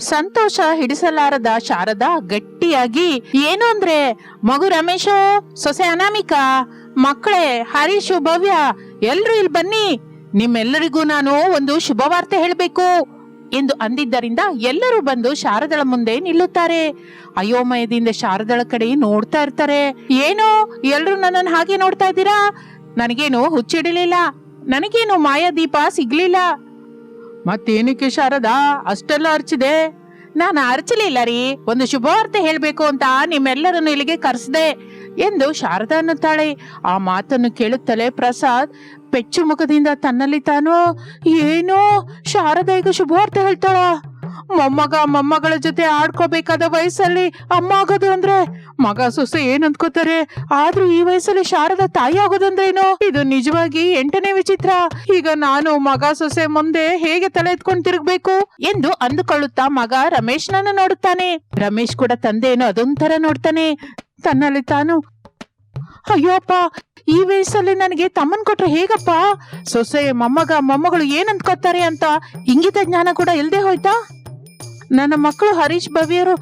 ಸಂತೋಷ ಹಿಡಿಸಲಾರದ ಶಾರದಾ ಗಟ್ಟಿಯಾಗಿ, ಏನು ಅಂದ್ರೆ, ಮಗು ರಮೇಶ, ಸೊಸೆ ಅನಾಮಿಕಾ, ಮಕ್ಕಳೇ ಹರೀಶು ಭವ್ಯ ಎಲ್ರು ಇಲ್ಲಿ ಬನ್ನಿ, ನಿಮ್ಮೆಲ್ಲರಿಗೂ ನಾನು ಒಂದು ಶುಭವಾರ್ತೆ ಹೇಳಬೇಕು, ಎಂದು ಅಂದಿದ್ದರಿಂದ ಎಲ್ಲರೂ ಬಂದು ಶಾರದಳ ಮುಂದೆ ನಿಲ್ಲುತ್ತಾರೆ. ಅಯೋಮಯದಿಂದ ಶಾರದಳ ಕಡೆ ನೋಡ್ತಾ ಇರ್ತಾರೆ. ಏನು, ಎಲ್ರು ನನ್ನನ್ನು ಹಾಗೆ ನೋಡ್ತಾ ಇದ್ದೀರಾ? ನನಗೇನು ಹುಚ್ಚಿಡಲಿಲ್ಲ. ನನಗೇನು ಮಾಯಾದೀಪ ಸಿಗ್ಲಿಲ್ಲ. ಮತ್ತೇನಕ್ಕೆ ಶಾರದಾ ಅಷ್ಟೆಲ್ಲ ಅರ್ಚಿದೆ? ನಾನು ಅರ್ಚಲಿಲ್ಲ ರೀ. ಒಂದು ಶುಭವಾರ್ತೆ ಹೇಳಬೇಕು ಅಂತ ನಿಮ್ಮೆಲ್ಲರನ್ನು ಇಲ್ಲಿಗೆ ಕರೆಸ್ದೆ ಎಂದು ಶಾರದಾ ಅನ್ನುತ್ತಾಳೆ. ಆ ಮಾತನ್ನು ಕೇಳುತ್ತಲೇ ಪ್ರಸಾದ್ ಪೆಚ್ಚು ಮುಖದಿಂದ ತನ್ನಲ್ಲಿ ತಾನು, ಏನು? ಶಾರದಾ ಈಗ ಶುಭವಾರ್ತೆ ಹೇಳ್ತಾಳ? ಮೊಮ್ಮಗ ಮೊಮ್ಮಗಳ ಜೊತೆ ಆಡ್ಕೋಬೇಕಾದ ವಯಸ್ಸಲ್ಲಿ ಅಮ್ಮ ಆಗೋದು ಅಂದ್ರೆ? ಮಗ ಸೊಸೆ ಏನ್ ಅಂದ್ಕೋತಾರೆ? ಆದ್ರೂ ಈ ವಯಸ್ಸಲ್ಲಿ ಶಾರದ ತಾಯಿ ಆಗೋದಂದ್ರೇನು ಇದು ನಿಜವಾಗಿ ಎಂಟನೇ ವಿಚಿತ್ರ. ಈಗ ನಾನು ಮಗ ಸೊಸೆ ಮುಂದೆ ಹೇಗೆ ತಲೆ ಎತ್ಕೊಂಡ್ ತಿರುಗ್ಬೇಕು? ಎಂದು ಅಂದುಕೊಳ್ಳುತ್ತಾ ಮಗ ರಮೇಶ್ನನ್ನ ನೋಡುತ್ತಾನೆ. ರಮೇಶ್ ಕೂಡ ತಂದೆಯನ್ನು ಅದೊಂಥರ ನೋಡ್ತಾನೆ. ತನ್ನಲ್ಲಿ ತಾನು, ಅಯ್ಯೋಪ್ಪ, ಈ ವಯಸ್ಸಲ್ಲಿ ನನಗೆ ತಮ್ಮನ್ ಕೊಟ್ರೆ ಹೇಗಪ್ಪ? ಸೊಸೆ, ಮೊಮ್ಮಗ, ಮೊಮ್ಮಗಳು ಏನ್ ಅಂದ್ಕೋತಾರೆ ಅಂತ ಇಂಗಿತ ಜ್ಞಾನ ಕೂಡ ಇಲ್ದೆ ಹೋಯ್ತಾ? ನನ್ನ ಮಕ್ಕಳು ಹರೀಶ್ ಭವ್ಯರು,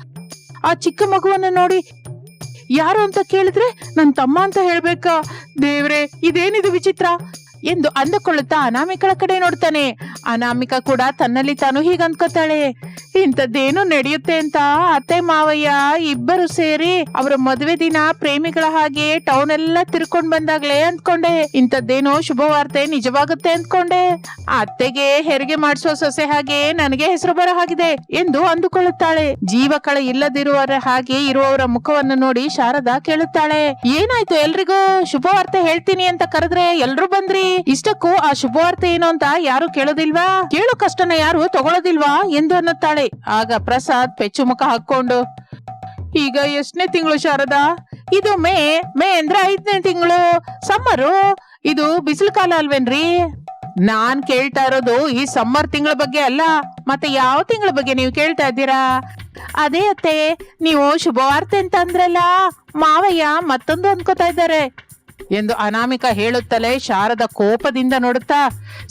ಆ ಚಿಕ್ಕ ಮಗುವನ್ನ ನೋಡಿ ಯಾರು ಅಂತ ಕೇಳಿದ್ರೆ ನನ್ನ ತಮ್ಮ ಅಂತ ಹೇಳ್ಬೇಕಾ? ದೇವ್ರೆ, ಇದೇನಿದು ವಿಚಿತ್ರ? ಎಂದು ಅಂದುಕೊಳ್ಳುತ್ತಾ ಅನಾಮಿಕಳ ಕಡೆ ನೋಡ್ತಾನೆ. ಅನಾಮಿಕಾ ಕೂಡ ತನ್ನಲ್ಲಿ ತಾನು ಹೀಗೆ ಅನ್ಕೋತಾಳೆ ಇಂಥದ್ದೇನು ನಡೆಯುತ್ತೆ ಅಂತ ಅತ್ತೆ, ಮಾವಯ್ಯ ಇಬ್ಬರು ಸೇರಿ ಅವರ ಮದುವೆ ದಿನ ಪ್ರೇಮಿಗಳ ಹಾಗೆ ಟೌನ್ ಎಲ್ಲ ತಿರ್ಕೊಂಡ್ ಬಂದಾಗ್ಲೇ ಅಂದ್ಕೊಂಡೆ. ಇಂಥದ್ದೇನೋ ಶುಭವಾರ್ತೆ ನಿಜವಾಗುತ್ತೆ ಅಂದ್ಕೊಂಡೆ. ಅತ್ತೆಗೆ ಹೆರಿಗೆ ಮಾಡಿಸೋ ಸೊಸೆ ಹಾಗೆ ನನಗೆ ಹೆಸರು ಬರ ಹಾಗಿದೆ ಎಂದು ಅಂದುಕೊಳ್ಳುತ್ತಾಳೆ. ಜೀವಕಳ ಇಲ್ಲದಿರುವವರ ಹಾಗೆ ಇರುವವರ ಮುಖವನ್ನು ನೋಡಿ ಶಾರದಾ ಕೇಳುತ್ತಾಳೆ. ಏನಾಯ್ತು ಎಲ್ರಿಗೂ? ಶುಭವಾರ್ತೆ ಹೇಳ್ತೀನಿ ಅಂತ ಕರೆದ್ರೆ ಎಲ್ರು ಬಂದ್ರಿ? ಇಷ್ಟಕ್ಕೂ ಆ ಶುಭವಾರ್ತೆ ಏನು ಅಂತ ಯಾರು ಕೇಳೋದಿಲ್ವಾ? ಕೇಳೋ ಕಷ್ಟನ ಯಾರು ತಗೊಳ್ಳೋದಿಲ್ವಾ ಎಂದು ಅನ್ನುತ್ತಾಳೆ. ಆಗ ಪ್ರಸಾದ್ ಪೆಚ್ಚು ಮುಖ ಹಾಕೊಂಡು ಈಗ ಎಷ್ಟನೇ ತಿಂಗಳು ಶಾರದಾ? ಇದು ಮೇ ಮೇ ಅಂದ್ರೆ ಐದನೇ ತಿಂಗಳು. ಸಮ್ಮರು? ಇದು ಬಿಸಿಲು ಕಾಲ ಅಲ್ವೇನ್ರಿ? ನಾನ್ ಕೇಳ್ತಾ ಇರೋದು ಈ ಸಮ್ಮರ್ ತಿಂಗಳ ಬಗ್ಗೆ ಅಲ್ಲ, ಮತ್ತೆ ಯಾವ ತಿಂಗಳ ಬಗ್ಗೆ ನೀವು ಕೇಳ್ತಾ ಇದ್ದೀರಾ? ಅದೇ ಅತ್ತೆ, ನೀವು ಶುಭವಾರ್ತೆ ಅಂತ ಅಂದ್ರಲ್ಲ ಮಾವಯ್ಯ ಮತ್ತೊಂದು ಅನ್ಕೋತಾ ಇದ್ದಾರೆ ಎಂದು ಅನಾಮಿಕ ಹೇಳುತ್ತಲೇ ಶಾರದ ಕೋಪದಿಂದ ನೋಡುತ್ತಾ,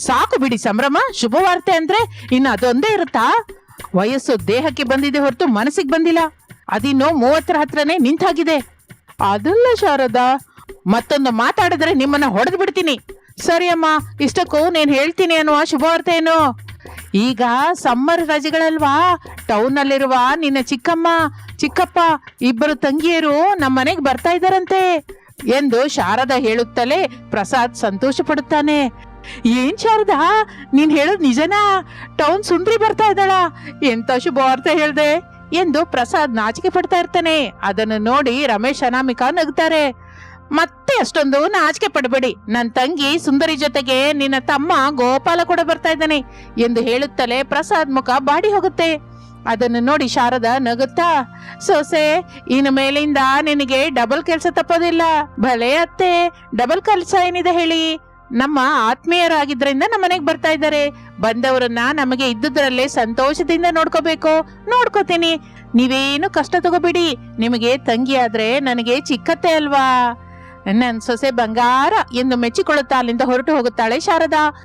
ಸಾಕು ಬಿಡಿ ಸಂಭ್ರಮ, ಶುಭವಾರ್ತೆ ಅಂದ್ರೆ ಇನ್ನು ಅದೊಂದೇ ಇರುತ್ತಾ? ವಯಸ್ಸು ದೇಹಕ್ಕೆ ಬಂದಿದೆ ಹೊರತು ಮನಸ್ಸಿಗೆ ಬಂದಿಲ್ಲ. ಅದಿನ್ನು ಮೂವತ್ತರ ಹತ್ರನೇ ನಿಂತಾಗಿದೆ. ಅದಲ್ಲ ಶಾರದಾ, ಮತ್ತೊಂದು ಮಾತಾಡಿದ್ರೆ ನಿಮ್ಮನ್ನ ಹೊಡೆದು ಬಿಡ್ತೀನಿ. ಸರಿ ಅಮ್ಮ, ಇಷ್ಟಕ್ಕೂ ನೀನ್ ಹೇಳ್ತೀನಿ ಅನ್ನುವ ಶುಭವಾರ್ತೆ ಏನು ಈಗ ಸಮ್ಮರ್ ರಜೆಗಳಲ್ವಾ? ಟೌನ್ ಅಲ್ಲಿರುವ ನಿನ್ನ ಚಿಕ್ಕಮ್ಮ, ಚಿಕ್ಕಪ್ಪ, ಇಬ್ಬರು ತಂಗಿಯರು ನಮ್ಮ ಮನೆಗೆ ಬರ್ತಾ ಇದ್ದಾರಂತೆ. ಎಂದು ಶಾರದಾ ಹೇಳುತ್ತಲೇ ಪ್ರಸಾದ್ ಸಂತೋಷ ಪಡುತ್ತಾನೆ ಏನ್ ಶಾರದಾ? ನೀನ್ ಹೇಳೋದ್ ನಿಜನಾ? ಟೌನ್ ಸುಂದ್ರಿ ಬರ್ತಾ ಇದ್ದಾಳ. ಎಂತ ಶುಭವಾರ್ತೆ ಹೇಳ್ದೆ? ಎಂದು ಪ್ರಸಾದ್ ನಾಚಿಕೆ ಪಡ್ತಾ ಇರ್ತಾನೆ. ಅದನ್ನು ನೋಡಿ ರಮೇಶ್ ಅನಾಮಿಕಾ ನಗ್ತಾರೆ. ಮತ್ತೆ ಅಷ್ಟೊಂದು ನಾಚಿಕೆ ಪಡಬೇಡಿ. ನನ್ ತಂಗಿ ಸುಂದರಿ ಜೊತೆಗೆ ನಿನ್ನ ತಮ್ಮ ಗೋಪಾಲ ಕೂಡ ಬರ್ತಾ ಇದ್ದಾನೆ ಎಂದು ಹೇಳುತ್ತಲೇ ಪ್ರಸಾದ್ ಮುಖ ಬಾಡಿ ಹೋಗುತ್ತೆ. ಅದನ್ನು ನೋಡಿ ಶಾರದ ನಗುತ್ತಾ, ಸೊಸೆ, ಇನ್ನು ಮೇಲಿಂದ ನಿನಗೆ ಡಬಲ್ ಕೆಲಸ ತಪ್ಪೋದಿಲ್ಲ. ಭಲೇ ಅತ್ತೆ, ಡಬಲ್ ಕೆಲಸ ಏನಿದೆ ಹೇಳಿ? ನಮ್ಮ ಆತ್ಮೀಯರಾಗಿದ್ದರಿಂದ ನಮ್ಮ ಮನೆಗೆ ಬರ್ತಾ ಇದ್ದಾರೆ. ಬಂದವರನ್ನ ನಮಗೆ ಇದ್ದುದರಲ್ಲೇ ಸಂತೋಷದಿಂದ ನೋಡ್ಕೋಬೇಕು. ನೋಡ್ಕೋತೀನಿ. ನೀವೇನು ಕಷ್ಟ ತಗೋಬೇಡಿ. ನಿಮಗೆ ತಂಗಿ ಆದ್ರೆ ನನಗೆ ಚಿಕ್ಕತ್ತೆ ಅಲ್ವಾ? ನನ್ನ ಸೊಸೆ ಬಂಗಾರ ಎಂದು ಮೆಚ್ಚಿಕೊಳ್ಳುತ್ತಾ ಅಲ್ಲಿಂದ ಹೊರಟು ಹೋಗುತ್ತಾಳೆ ಶಾರದಾ.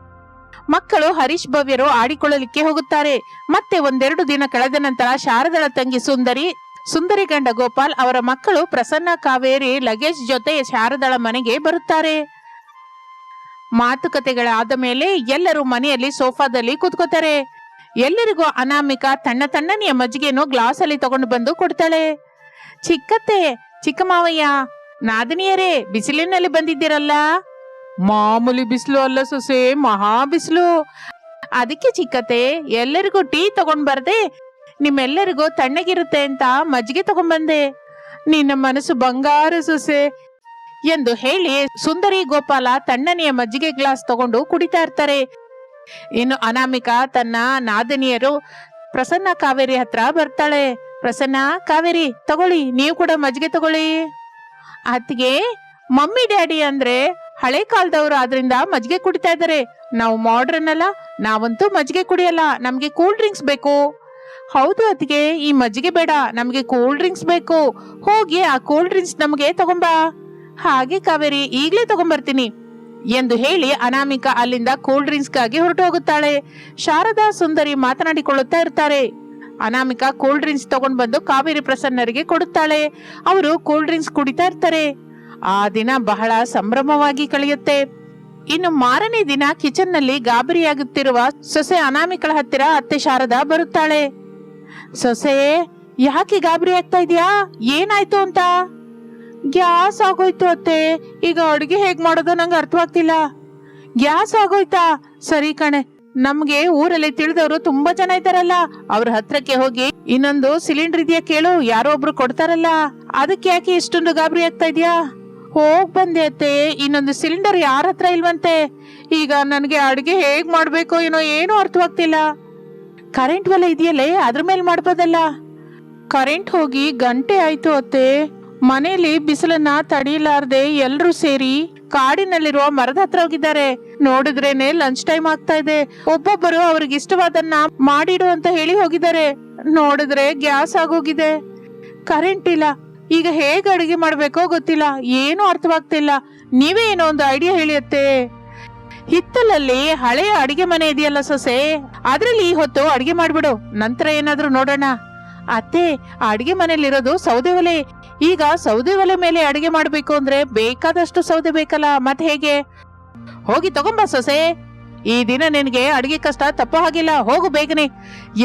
ಮಕ್ಕಳು ಹರೀಶ್ ಭವ್ಯರು ಆಡಿಕೊಳ್ಳಲಿಕ್ಕೆ ಹೋಗುತ್ತಾರೆ. ಮತ್ತೆ ಒಂದೆರಡು ದಿನ ಕಳೆದ ನಂತರ ಶಾರದಳ ತಂಗಿ ಸುಂದರಿ ಸುಂದರಿ ಗಂಡ ಗೋಪಾಲ್ ಅವರ ಮಕ್ಕಳು ಪ್ರಸನ್ನ ಕಾವೇರಿ ಲಗೇಜ್ ಜೊತೆ ಶಾರದಳ ಮನೆಗೆ ಬರುತ್ತಾರೆ. ಮಾತುಕತೆಗಳಾದ ಮೇಲೆ ಎಲ್ಲರೂ ಮನೆಯಲ್ಲಿ ಸೋಫಾದಲ್ಲಿ ಕೂತ್ಕೋತಾರೆ. ಎಲ್ಲರಿಗೂ ಅನಾಮಿಕ ತಣ್ಣ ತಣ್ಣನೆಯ ಮಜ್ಜಿಗೆಯನ್ನು ಗ್ಲಾಸ್ ಅಲ್ಲಿ ತಗೊಂಡು ಬಂದು ಕೊಡ್ತಾಳೆ. ಚಿಕ್ಕತ್ತೆ ಚಿಕ್ಕ ಮಾವಯ್ಯ ನಾದಿನಿಯರೇ, ಬಿಸಿಲಿನಲ್ಲಿ ಬಂದಿದ್ದೀರಲ್ಲ? ಮಾಮೂಲಿ ಬಿಸಿಲು ಅಲ್ಲ ಸೊಸೆ, ಮಹಾ ಬಿಸಿಲು. ಅದಕ್ಕೆ ಚಿಕ್ಕತ್ತೆ, ಎಲ್ಲರಿಗೂ ಟೀ ತಗೊಂಡ್ ಬರ್ದೆ, ನಿಮ್ಮೆಲ್ಲರಿಗೂ ತಣ್ಣಗಿರುತ್ತೆ ಅಂತ ಮಜ್ಜಿಗೆ ತಗೊಂಡ್ಬಂದೆ ನಿನ್ನ ಮನಸ್ಸು ಬಂಗಾರ ಸೊಸೆ. ಎಂದು ಹೇಳಿ ಸುಂದರಿ ಗೋಪಾಲ ತಣ್ಣನೆಯ ಮಜ್ಜಿಗೆ ಗ್ಲಾಸ್ ತಗೊಂಡು ಕುಡಿತಾ ಇರ್ತಾರೆ. ಇನ್ನು ಅನಾಮಿಕಾ ತನ್ನ ನಾದಿನಿಯರು ಪ್ರಸನ್ನ ಕಾವೇರಿ ಹತ್ರ ಬರ್ತಾಳೆ. ಪ್ರಸನ್ನ, ಕಾವೇರಿ, ತಗೊಳ್ಳಿ, ನೀವು ಕೂಡ ಮಜ್ಜಿಗೆ ತಗೊಳ್ಳಿ. ಅತ್ತಿಗೆ, ಮಮ್ಮಿ, ಡ್ಯಾಡಿ ಅಂದ್ರೆ ಹಳೆ ಕಾಲದವರು ಆದ್ರಿಂದ ಮಜ್ಜಿಗೆ ಕುಡಿತಾ ಇದ್ದಾರೆ. ನಾವು ಮಾಡ್ರನ್ ಅಲ್ಲ, ನಾವಂತೂ ಮಜ್ಜಿಗೆ ಕುಡಿಯಲ್ಲ, ನಮ್ಗೆ ಕೂಲ್ ಡ್ರಿಂಕ್ಸ್ ಬೇಕು. ಹೌದು ಅತ್ತಿಗೆ, ಈ ಮಜ್ಜಿಗೆ ಬೇಡ, ನಮ್ಗೆ ಕೂಲ್ ಡ್ರಿಂಕ್ಸ್ ಬೇಕು. ಹೋಗಿ ಆ ಕೂಲ್ ಡ್ರಿಂಕ್ಸ್ ನಮ್ಗೆ ತಗೊಂಬಾ. ಹಾಗೆ ಕಾವೇರಿ, ಈಗ್ಲೇ ತಗೊಂಬರ್ತೀನಿ ಎಂದು ಹೇಳಿ ಅನಾಮಿಕಾ ಅಲ್ಲಿಂದ ಕೂಲ್ ಡ್ರಿಂಕ್ಸ್ಗಾಗಿ ಹೊರಟು ಹೋಗುತ್ತಾಳೆ ಶಾರದಾ ಸುಂದರಿ ಮಾತನಾಡಿಕೊಳ್ಳುತ್ತಾ ಇರ್ತಾರೆ. ಅನಾಮಿಕಾ ಕೂಲ್ ಡ್ರಿಂಕ್ಸ್ ತಗೊಂಡ್ ಬಂದು ಕಾವೇರಿ ಪ್ರಸನ್ನರಿಗೆ ಕೊಡುತ್ತಾಳೆ. ಅವರು ಕೂಲ್ ಡ್ರಿಂಕ್ಸ್ ಕುಡಿತಾ ಇರ್ತಾರೆ. ಆ ದಿನ ಬಹಳ ಸಂಭ್ರಮವಾಗಿ ಕಳೆಯುತ್ತೆ. ಇನ್ನು ಮಾರನೇ ದಿನ ಕಿಚನ್ನಲ್ಲಿ ಗಾಬರಿಯಾಗುತ್ತಿರುವ ಸೊಸೆ ಅನಾಮಿಕಳ ಹತ್ತಿರ ಅತ್ತೆ ಶಾರದಾ ಬರುತ್ತಾಳೆ. ಸೊಸೆ, ಯಾಕೆ ಗಾಬರಿ ಆಗ್ತಾ ಇದೆಯಾ? ಏನಾಯ್ತು ಅಂತ? ಗ್ಯಾಸ್ ಆಗೋಯ್ತು ಅತ್ತೆ. ಈಗ ಅಡುಗೆ ಹೇಗ್ ಮಾಡೋದು ನಂಗೆ ಅರ್ಥವಾಗ್ತಿಲ್ಲ. ಗ್ಯಾಸ್ ಆಗೋಯ್ತಾ? ಸರಿ ಕಣೆ. ನಮ್ಗೆ ಊರಲ್ಲಿ ತಿಳಿದವರು ತುಂಬಾ ಜನ ಇದ್ದಾರಲ್ಲ. ಅವ್ರ ಹತ್ರಕ್ಕೆ ಹೋಗಿ ಇನ್ನೊಂದು ಸಿಲಿಂಡರ್ ಇದೆಯಾ ಕೇಳು. ಯಾರೋ ಒಬ್ರು ಕೊಡ್ತಾರಲ್ಲ. ಅದಕ್ಕೆ ಯಾಕೆ ಇಷ್ಟೊಂದು ಗಾಬರಿ ಆಗ್ತಾ ಇದೆಯಾ? ಹೋಗ್ ಬಂದೆ ಅತ್ತೆ. ಇನ್ನೊಂದು ಸಿಲಿಂಡರ್ ಯಾರ ಹತ್ರ ಇಲ್ವಂತೆ? ಈಗ ನನಗೆ ಅಡುಗೆ ಹೇಗ್ ಮಾಡ್ಬೇಕು ಏನೋ ಏನೂ ಅರ್ಥವಾಗ್ತಿಲ್ಲ. ಕರೆಂಟ್ ಒಲೆ ಇದೆಯಲ್ಲೇ, ಅದ್ರ ಮೇಲೆ ಮಾಡ್ಬೋದಲ್ಲ. ಕರೆಂಟ್ ಹೋಗಿ ಗಂಟೆ ಆಯ್ತು ಅತ್ತೆ. ಮನೇಲಿ ಬಿಸಿಲನ್ನ ತಡೀಲಾರ್ದೆ ಎಲ್ರೂ ಸೇರಿ ಕಾಡಿನಲ್ಲಿರುವ ಮರದ ಹತ್ರ ಹೋಗಿದ್ದಾರೆ. ನೋಡಿದ್ರೇನೆ ಲಂಚ್ ಟೈಮ್ ಆಗ್ತಾ ಇದೆ. ಒಬ್ಬೊಬ್ಬರು ಅವ್ರಿಗೆ ಇಷ್ಟವಾದನ್ನ ಮಾಡಿಡು ಅಂತ ಹೇಳಿ ಹೋಗಿದ್ದಾರೆ. ನೋಡಿದ್ರೆ ಗ್ಯಾಸ್ ಆಗೋಗಿದೆ. ಕರೆಂಟ್ ಇಲ್ಲ. ಈಗ ಹೇಗೆ ಅಡುಗೆ ಮಾಡ್ಬೇಕೋ ಗೊತ್ತಿಲ್ಲ. ಏನು ಅರ್ಥವಾಗ್ತಿಲ್ಲ. ನೀವೇ ಏನೋ ಒಂದು ಐಡಿಯಾ ಹೇಳಿಯತ್ತೆ ಹಿತ್ತಲಲ್ಲಿ ಹಳೆಯ ಅಡಿಗೆ ಮನೆ ಇದೆಯಲ್ಲ ಸೊಸೆ? ಅದ್ರಲ್ಲಿ ಈ ಹೊತ್ತು ಅಡಿಗೆ ಮಾಡ್ಬಿಡು. ನಂತರ ಏನಾದ್ರೂ ನೋಡೋಣ. ಅತ್ತೆ, ಅಡಿಗೆ ಮನೇಲಿರೋದು ಸೌದೆ ಒಲೆ. ಈಗ ಸೌದೆ ಒಲೆ ಮೇಲೆ ಅಡಿಗೆ ಮಾಡಬೇಕು ಅಂದ್ರೆ ಬೇಕಾದಷ್ಟು ಸೌದೆ ಬೇಕಲ್ಲ, ಮತ್ ಹೇಗೆ? ಹೋಗಿ ತಗೊಂಬ ಸೊಸೆ. ಈ ದಿನ ನಿನಗೆ ಅಡಿಗೆ ಕಷ್ಟ ತಪ್ಪು ಹಾಗಿಲ್ಲ, ಹೋಗು ಬೇಗನೆ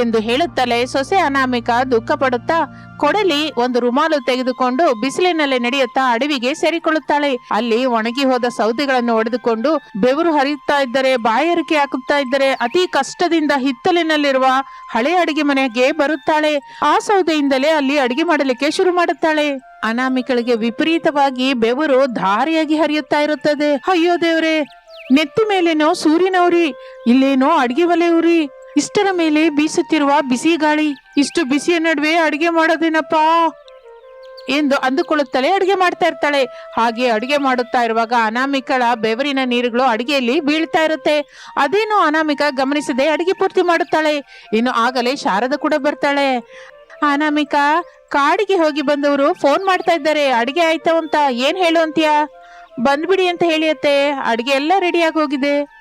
ಎಂದು ಹೇಳುತ್ತಲೇ ಸೊಸೆ ಅನಾಮಿಕ ದುಃಖ ಪಡುತ್ತಾ ಕೊಡಲಿ ಒಂದು ರುಮಾಲು ತೆಗೆದುಕೊಂಡು ಬಿಸಿಲಿನಲ್ಲಿ ನಡೆಯುತ್ತಾ ಅಡವಿಗೆ ಸೇರಿಕೊಳ್ಳುತ್ತಾಳೆ. ಅಲ್ಲಿ ಒಣಗಿ ಹೋದ ಸೌದೆಗಳನ್ನು ಒಡೆದುಕೊಂಡು ಬೆವರು ಹರಿಯುತ್ತಾ ಇದ್ದರೆ ಬಾಯಾರಿಕೆ ಹಾಕುತ್ತಾ ಇದ್ದರೆ ಅತಿ ಕಷ್ಟದಿಂದ ಹಿತ್ತಲಿನಲ್ಲಿರುವ ಹಳೆ ಅಡಿಗೆ ಮನೆಗೆ ಬರುತ್ತಾಳೆ. ಆ ಸೌದೆಯಿಂದಲೇ ಅಲ್ಲಿ ಅಡಿಗೆ ಮಾಡಲಿಕ್ಕೆ ಶುರು ಮಾಡುತ್ತಾಳೆ. ಅನಾಮಿಕಳಿಗೆ ವಿಪರೀತವಾಗಿ ಬೆವರು ಧಾರಿಯಾಗಿ ಹರಿಯುತ್ತಾ ಇರುತ್ತದೆ. ಅಯ್ಯೋ ದೇವ್ರೆ, ನೆತ್ತಿ ಮೇಲೇನೋ ಸೂರ್ಯನ ಉರಿ ಇಲ್ಲೇನೋ ಅಡಿಗೆ ಒಲೆ ಉರಿ ಇಷ್ಟರ ಮೇಲೆ ಬೀಸುತ್ತಿರುವ ಬಿಸಿ ಗಾಳಿ, ಇಷ್ಟು ಬಿಸಿಯ ನಡುವೆ ಅಡಿಗೆ ಮಾಡೋದೇನಪ್ಪಾ? ಎಂದು ಅಂದುಕೊಳ್ಳುತ್ತಲೇ ಅಡಿಗೆ ಮಾಡ್ತಾ ಇರ್ತಾಳೆ. ಹಾಗೆ ಅಡಿಗೆ ಮಾಡುತ್ತಾ ಇರುವಾಗ ಅನಾಮಿಕಳ ಬೆವರಿನ ನೀರುಗಳು ಅಡಿಗೆಯಲ್ಲಿ ಬೀಳ್ತಾ ಇರುತ್ತೆ. ಅದೇನು ಅನಾಮಿಕ ಗಮನಿಸದೆ ಅಡಿಗೆ ಪೂರ್ತಿ ಮಾಡುತ್ತಾಳೆ. ಇನ್ನು ಆಗಲೇ ಶಾರದ ಕೂಡ ಬರ್ತಾಳೆ. ಅನಾಮಿಕಾ ಕಾಡಿಗೆ ಹೋಗಿ ಬಂದವರು ಫೋನ್ ಮಾಡ್ತಾ ಇದ್ದಾರೆ. ಅಡಿಗೆ ಆಯ್ತಾ ಅಂತ ಏನ್ ಹೇಳು ಅಂತೀಯ? ಬಂದ್ಬಿಡಿ ಅಂತ ಹೇಳಿಯತ್ತೆ ಅಡಿಗೆ ಎಲ್ಲ ರೆಡಿಯಾಗಿ ಹೋಗಿದೆ.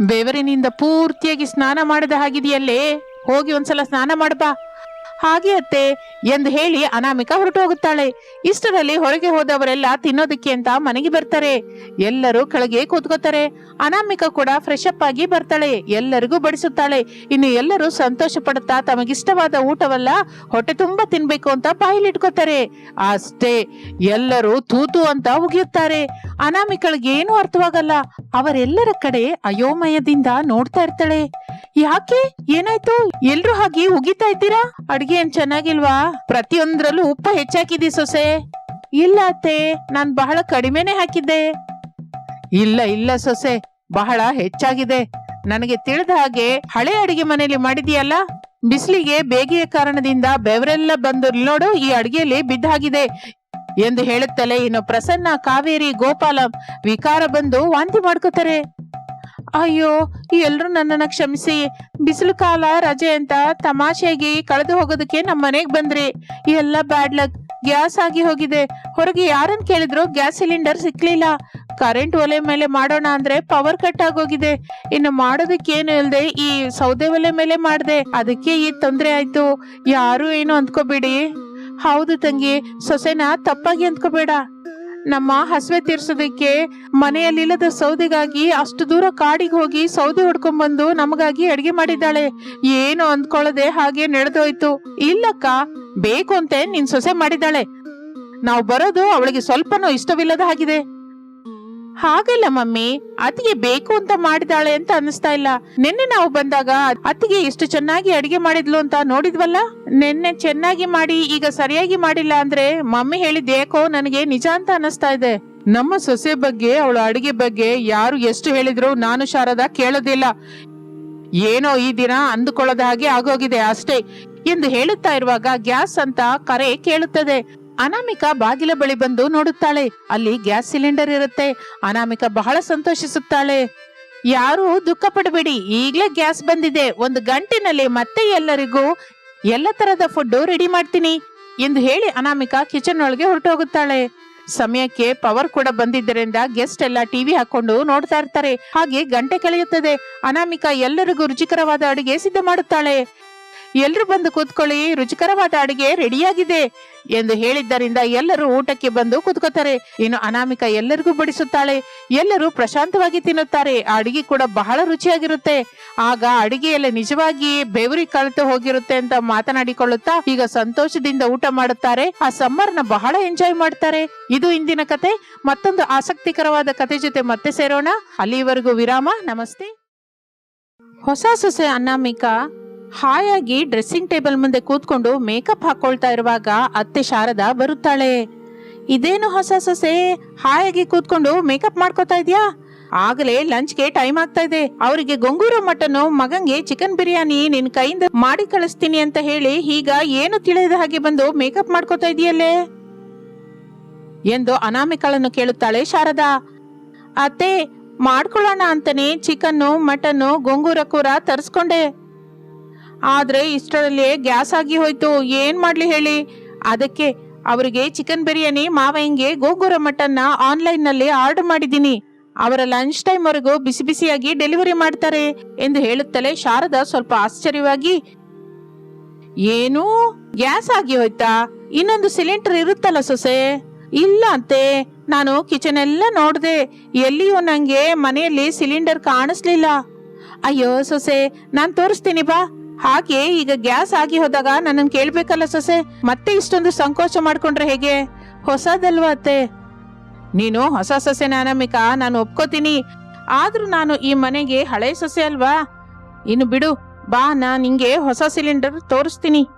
ಬೆವರಿನಿಂದ ಪೂರ್ತಿಯಾಗಿ ಸ್ನಾನ ಮಾಡಿದ ಹಾಗಿದೆಯಲ್ಲೇ? ಹೋಗಿ ಒಂದ್ಸಲ ಸ್ನಾನ ಮಾಡಬಾ ಹಾಗೆ ಅತ್ತೆ ಎಂದು ಹೇಳಿ ಅನಾಮಿಕ ಹೊರಟು ಹೋಗುತ್ತಾಳೆ ಇಷ್ಟರಲ್ಲಿ ಹೊರಗೆ ಹೋದವರೆಲ್ಲ ತಿನ್ನೋದಕ್ಕೆ ಅಂತ ಮನೆಗೆ ಬರ್ತಾರೆ. ಎಲ್ಲರೂ ಕೆಳಗೆ ಕೂತ್ಕೋತಾರೆ ಅನಾಮಿಕ ಕೂಡ ಫ್ರೆಶ್ ಅಪ್ ಆಗಿ ಬರ್ತಾಳೆ. ಎಲ್ಲರಿಗೂ ಬಡಿಸುತ್ತಾಳೆ. ಇನ್ನು ಎಲ್ಲರೂ ಸಂತೋಷ ಪಡುತ್ತಾ ತಮಗಿಷ್ಟವಾದ ಊಟವಲ್ಲ ಹೊಟ್ಟೆ ತುಂಬಾ ತಿನ್ಬೇಕು ಅಂತ ಬಾಯಿಲಿಟ್ಕೋತಾರೆ ಅಷ್ಟೇ, ಎಲ್ಲರೂ ತೂತು ಅಂತ ಉಗಿಯುತ್ತಾರೆ. ಅನಾಮಿಕಳಿಗೆ ಏನು ಅರ್ಥವಾಗಲ್ಲ. ಅವರೆಲ್ಲರ ಕಡೆ ಅಯೋಮಯದಿಂದ ನೋಡ್ತಾ ಇರ್ತಾಳೆ. ಯಾಕೆ? ಏನಾಯ್ತು? ಎಲ್ರು ಹಾಗೆ ಉಗಿತಾ ಇದ್ದೀರಾ? ಏನ್ ಚೆನ್ನಾಗಿಲ್ವಾ? ಪ್ರತಿಯೊಂದ್ರಲ್ಲೂ ಉಪ್ಪು ಹೆಚ್ಚಾಕಿದಿ ಸೊಸೆ. ಇಲ್ಲ ಅತ್ತೆ, ನಾನ್ ಬಹಳ ಕಡಿಮೆನೆ ಹಾಕಿದ್ದೆ. ಇಲ್ಲ ಇಲ್ಲ ಸೊಸೆ, ಬಹಳ ಹೆಚ್ಚಾಗಿದೆ. ನನಗೆ ತಿಳಿದ ಹಾಗೆ ಹಳೆ ಅಡಿಗೆ ಮನೆಯಲ್ಲಿ ಮಾಡಿದೀಯಲ್ಲ ಬಿಸಿಲಿಗೆ ಬೇಗೆಯ ಕಾರಣದಿಂದ ಬೆವರೆಲ್ಲ ಬಂದು ನೋಡು, ಈ ಅಡಿಗೆಯಲ್ಲಿ ಬಿದ್ದಾಗಿದೆ ಎಂದು ಹೇಳುತ್ತಲೇ ಇನ್ನು ಪ್ರಸನ್ನ ಕಾವೇರಿ ಗೋಪಾಲ ವಿಕಾರ ಬಂದು ವಾಂತಿ ಮಾಡ್ಕೋತಾರೆ. ಅಯ್ಯೋ ಎಲ್ಲರೂ ನನ್ನನ್ನ ಕ್ಷಮಿಸಿ. ಬಿಸಿಲು ಕಾಲ, ರಜೆ ಅಂತ ತಮಾಷೆಗೆ ಕಳೆದು ಹೋಗೋದಕ್ಕೆ ನಮ್ಮ ಮನೆಗೆ ಬಂದ್ರಿ. ಎಲ್ಲ ಬ್ಯಾಡ್ ಲಕ್, ಗ್ಯಾಸ್ ಆಗಿ ಹೋಗಿದೆ. ಹೊರಗೆ ಯಾರನ್ ಕೇಳಿದ್ರು ಗ್ಯಾಸ್ ಸಿಲಿಂಡರ್ ಸಿಕ್ಲಿಲ್ಲ. ಕರೆಂಟ್ ಒಲೆ ಮೇಲೆ ಮಾಡೋಣ ಅಂದ್ರೆ ಪವರ್ ಕಟ್ ಆಗೋಗಿದೆ. ಇನ್ನು ಮಾಡೋದಕ್ಕೇನು ಇಲ್ಲದೆ ಈ ಸೌದೆ ಒಲೆ ಮೇಲೆ ಮಾಡ್ದೆ. ಅದಕ್ಕೆ ಈ ತೊಂದ್ರೆ ಆಯ್ತು. ಯಾರು ಏನು ಅಂದ್ಕೋಬೇಡಿ. ಹೌದು ತಂಗಿ, ಸೊಸೆನ ತಪ್ಪಾಗಿ ಅಂದ್ಕೋಬೇಡ. ನಮ್ಮ ಹಸುವೆ ತೀರ್ಸೋದಕ್ಕೆ ಮನೆಯಲ್ಲಿಲ್ಲದ ಸೌದೆಗಾಗಿ ಅಷ್ಟು ದೂರ ಕಾಡಿಗೆ ಹೋಗಿ ಸೌದೆ ಹೊಡ್ಕೊಂಡ್ ಬಂದು ನಮಗಾಗಿ ಅಡಿಗೆ ಮಾಡಿದ್ದಾಳೆ. ಏನು ಅಂದ್ಕೊಳ್ಳದೆ ಹಾಗೆ ನಡೆದೋಯ್ತು. ಇಲ್ಲಕ್ಕ, ಬೇಕು ಅಂತೆ ನಿನ್ ಸೊಸೆ ಮಾಡಿದ್ದಾಳೆ. ನಾವು ಬರೋದು ಅವಳಿಗೆ ಸ್ವಲ್ಪನೂ ಇಷ್ಟವಿಲ್ಲದ ಹಾಗಿದೆ. ಹಾಗಲ್ಲ ಮಮ್ಮಿ ಅತ್ತಿಗೆ ಬೇಕು ಅಂತ ಮಾಡಿದಾಳೆ ಅಂತ ಅನಿಸ್ತಾ ಇಲ್ಲ. ನಿನ್ನೆ ನಾವು ಬಂದಾಗ ಅತ್ತಿಗೆ ಎಷ್ಟು ಚೆನ್ನಾಗಿ ಅಡಿಗೆ ಮಾಡಿದ್ಲು ಅಂತ ನೋಡಿದ್ವಲ್ಲ? ನಿನ್ನೆ ಚೆನ್ನಾಗಿ ಮಾಡಿ, ಈಗ ಸರಿಯಾಗಿ ಮಾಡಿಲ್ಲ ಅಂದ್ರೆ ಮಮ್ಮಿ ಹೇಳಿದ್ ಯಾಕೋ ನನಗೆ ನಿಜ ಅಂತ ಅನಿಸ್ತಾ ಇದೆ. ನಮ್ಮ ಸೊಸೆ ಬಗ್ಗೆ, ಅವಳ ಅಡಿಗೆ ಬಗ್ಗೆ ಯಾರು ಎಷ್ಟು ಹೇಳಿದ್ರು ನಾನು ಶಾರದ ಕೇಳೋದಿಲ್ಲ. ಏನೋ ಈ ದಿನ ಅಂದುಕೊಳ್ಳದ ಹಾಗೆ ಆಗೋಗಿದೆ ಅಷ್ಟೇ ಎಂದು ಹೇಳುತ್ತಾ ಇರುವಾಗ ಗ್ಯಾಸ್ ಅಂತ ಕರೆ ಕೇಳುತ್ತದೆ. ಅನಾಮಿಕ ಬಾಗಿಲ ಬಳಿ ಬಂದು ನೋಡುತ್ತಾಳೆ. ಅಲ್ಲಿ ಗ್ಯಾಸ್ ಸಿಲಿಂಡರ್ ಇರುತ್ತೆ. ಅನಾಮಿಕ ಬಹಳ ಸಂತೋಷಿಸುತ್ತಾಳೆ. ಯಾರು ದುಃಖ ಪಡಬೇಡಿ. ಈಗ್ಲೇ ಗ್ಯಾಸ್ ಬಂದಿದೆ. ಒಂದು ಗಂಟೆನಲ್ಲಿ ಮತ್ತೆ ಎಲ್ಲರಿಗೂ ಎಲ್ಲ ತರದ ಫುಡ್ ರೆಡಿ ಮಾಡ್ತೀನಿ ಎಂದು ಹೇಳಿ ಅನಾಮಿಕ ಕಿಚನ್ ಒಳಗೆ ಹೊರಟು ಹೋಗುತ್ತಾಳೆ ಸಮಯಕ್ಕೆ ಪವರ್ ಕೂಡ ಬಂದಿದ್ದರಿಂದ ಗೆಸ್ಟ್ ಎಲ್ಲ ಟಿವಿ ಹಾಕೊಂಡು ನೋಡ್ತಾ ಇರ್ತಾರೆ. ಹಾಗೆ ಗಂಟೆ ಕಳೆಯುತ್ತದೆ. ಅನಾಮಿಕ ಎಲ್ಲರಿಗೂ ರುಚಿಕರವಾದ ಅಡುಗೆ ಸಿದ್ಧ ಮಾಡುತ್ತಾಳೆ. ಎಲ್ರು ಬಂದು ಕೂತ್ಕೊಳ್ಳಿ, ರುಚಿಕರವಾದ ಅಡಿಗೆ ರೆಡಿಯಾಗಿದೆ ಎಂದು ಹೇಳಿದ್ದರಿಂದ ಎಲ್ಲರೂ ಊಟಕ್ಕೆ ಬಂದು ಕೂತ್ಕೋತಾರೆ ಇನ್ನು ಅನಾಮಿಕ ಎಲ್ಲರಿಗೂ ಬಡಿಸುತ್ತಾಳೆ. ಎಲ್ಲರೂ ಪ್ರಶಾಂತವಾಗಿ ತಿನ್ನುತ್ತಾರೆ. ಆ ಅಡಿಗೆ ಕೂಡ ಬಹಳ ರುಚಿಯಾಗಿರುತ್ತೆ. ಆಗ ಅಡಿಗೆಯಲ್ಲಿ ನಿಜವಾಗಿ ಬೆವರಿ ಕಳೆತು ಹೋಗಿರುತ್ತೆ ಅಂತ ಮಾತನಾಡಿಕೊಳ್ಳುತ್ತಾ ಈಗ ಸಂತೋಷದಿಂದ ಊಟ ಮಾಡುತ್ತಾರೆ. ಆ ಸಮ್ಮರ್ನ ಬಹಳ ಎಂಜಾಯ್ ಮಾಡ್ತಾರೆ. ಇದು ಇಂದಿನ ಕತೆ. ಮತ್ತೊಂದು ಆಸಕ್ತಿಕರವಾದ ಕತೆ ಜೊತೆ ಮತ್ತೆ ಸೇರೋಣ. ಅಲ್ಲಿವರೆಗೂ ವಿರಾಮ. ನಮಸ್ತೆ. ಹೊಸ ಸೊಸೆ ಅನಾಮಿಕಾ ಹಾಯಾಗಿ ಡ್ರೆಸ್ಸಿಂಗ್ ಟೇಬಲ್ ಮುಂದೆ ಕೂತ್ಕೊಂಡು ಮೇಕಪ್ ಹಾಕೊಳ್ತಾ ಇರುವಾಗ ಅತ್ತೆ ಶಾರದಾ ಬರುತ್ತಾಳೆ. ಇದೇನು ಹೊಸ ಸೊಸೆ? ಹಾಯಾಗಿ ಕೂತ್ಕೊಂಡು ಮೇಕಪ್ ಮಾಡ್ಕೋತಾ ಇದ್ಯಾ? ಆಗಲೇ ಲಂಚ್ಗೆ ಟೈಮ್ ಆಗ್ತಾ ಇದೆ. ಅವರಿಗೆ ಗೊಂಗೂರ ಮಟನ್ ಮಗಂಗೆ ಚಿಕನ್ ಬಿರಿಯಾನಿ ನಿನ್ ಕೈಯಿಂದ ಮಾಡಿ ಕಳಿಸ್ತೀನಿ ಅಂತ ಹೇಳಿ ಈಗ ಏನು ತಿಳಿದ ಹಾಗೆ ಬಂದು ಮೇಕಪ್ ಮಾಡ್ಕೋತಾ ಇದೆಯಲ್ಲೇ? ಎಂದು ಅನಾಮಿಕಳನ್ನು ಕೇಳುತ್ತಾಳೆ ಶಾರದಾ. ಅತ್ತೆ, ಮಾಡ್ಕೊಳ್ಳೋಣ ಅಂತಾನೆ ಚಿಕನ್ನು, ಮಟನ್ನು, ಗೊಂಗೂರ ಕೂರ ತರಿಸ್ಕೊಂಡೆ. ಆದ್ರೆ ಇಷ್ಟರಲ್ಲಿ ಗ್ಯಾಸ್ ಆಗಿ ಹೋಯ್ತು. ಏನ್ ಮಾಡ್ಲಿ ಹೇಳಿ? ಅದಕ್ಕೆ ಅವರಿಗೆ ಚಿಕನ್ ಬಿರಿಯಾನಿ, ಮಾವಯ್ಯಂಗೆ ಗೋಗುರ ಮಟನ್ನ ಆನ್ಲೈನ್ನಲ್ಲಿ ಆರ್ಡರ್ ಮಾಡಿದ್ದೀನಿ. ಅವರ ಲಂಚ್ ಟೈಮ್ ವರೆಗೂ ಬಿಸಿ ಬಿಸಿಯಾಗಿ ಡೆಲಿವರಿ ಮಾಡ್ತಾರೆ ಎಂದು ಹೇಳುತ್ತಲೇ ಶಾರದಾ ಸ್ವಲ್ಪ ಆಶ್ಚರ್ಯವಾಗಿ, ಏನು? ಗ್ಯಾಸ್ ಆಗಿ ಹೋಯ್ತಾ? ಇನ್ನೊಂದು ಸಿಲಿಂಡರ್ ಇರುತ್ತಲ್ಲ ಸೊಸೆ? ಇಲ್ಲ ಅಂತೆ. ನಾನು ಕಿಚನ್ ಎಲ್ಲ ನೋಡ್ದೆ. ಎಲ್ಲಿಯೂ ನಂಗೆ ಮನೆಯಲ್ಲಿ ಸಿಲಿಂಡರ್ ಕಾಣಿಸ್ಲಿಲ್ಲ. ಅಯ್ಯೋ ಸೊಸೆ, ನಾನು ತೋರಿಸ್ತೀನಿ ಬಾ. ಹಾಗೆ ಈಗ ಗ್ಯಾಸ್ ಆಗಿ ಹೋದಾಗ ನನ್ನನ್ನು ಕೇಳ್ಬೇಕಲ್ಲ ಸೊಸೆ? ಮತ್ತೆ ಇಷ್ಟೊಂದು ಸಂಕೋಚ ಮಾಡ್ಕೊಂಡ್ರೆ ಹೇಗೆ? ಹೊಸದಲ್ವಾ ಅತ್ತೆ? ನೀನು ಹೊಸ ಸೊಸೆನ ಅನಾಮಿಕಾ, ನಾನು ಒಪ್ಕೋತೀನಿ. ಆದ್ರೂ ನಾನು ಈ ಮನೆಗೆ ಹಳೆ ಸೊಸೆ ಅಲ್ವಾ? ಇನ್ನು ಬಿಡು, ಬಾ ನಾ ನಿಂಗೆ ಹೊಸ ಸಿಲಿಂಡರ್ ತೋರಿಸ್ತೀನಿ.